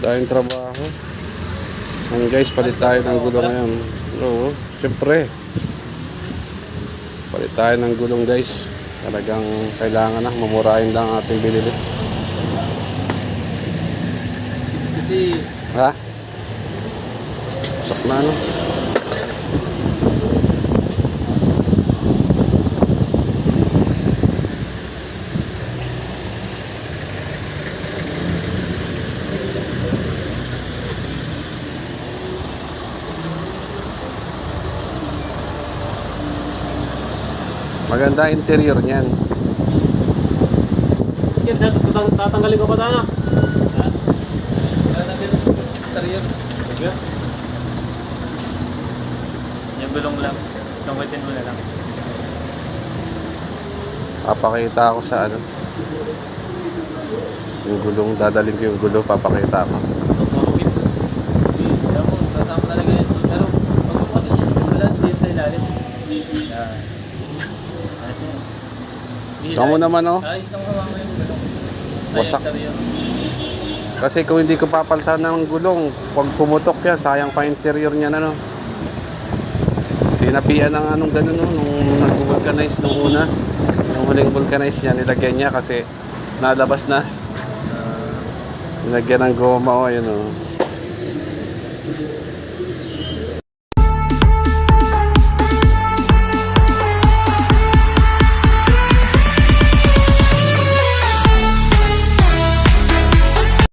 Dahil trabaho. Ang guys, palit tayo ng gulong ngayon. Oo, syempre. Palit tayo ng gulong guys. Talagang kailangan na. Mamurahin lang ang ating binili. Kasi Ha? Sak na ano? Maganda interior niyan. yan sa tatang- tatanggalin ko pa tayo na. Sige. Yung gulong lang. Tungkitin mo na lang. Papakita ako sa ano. Yung gulong, dadalhin ko yung gulong, papakita ako. Ilalim. naman, oh. Ayos lang hawa mo yung gulong. Wasak. Kasi kung hindi ko papalitan ng gulong, pag pumutok yan, sayang pa interior niya na no. Tinapian ng anong ganun no, nung nag-vulcanize nung una. Nung huling vulcanize niya, nilagyan niya kasi nalabas na. Nilagyan ng goma o, yun o.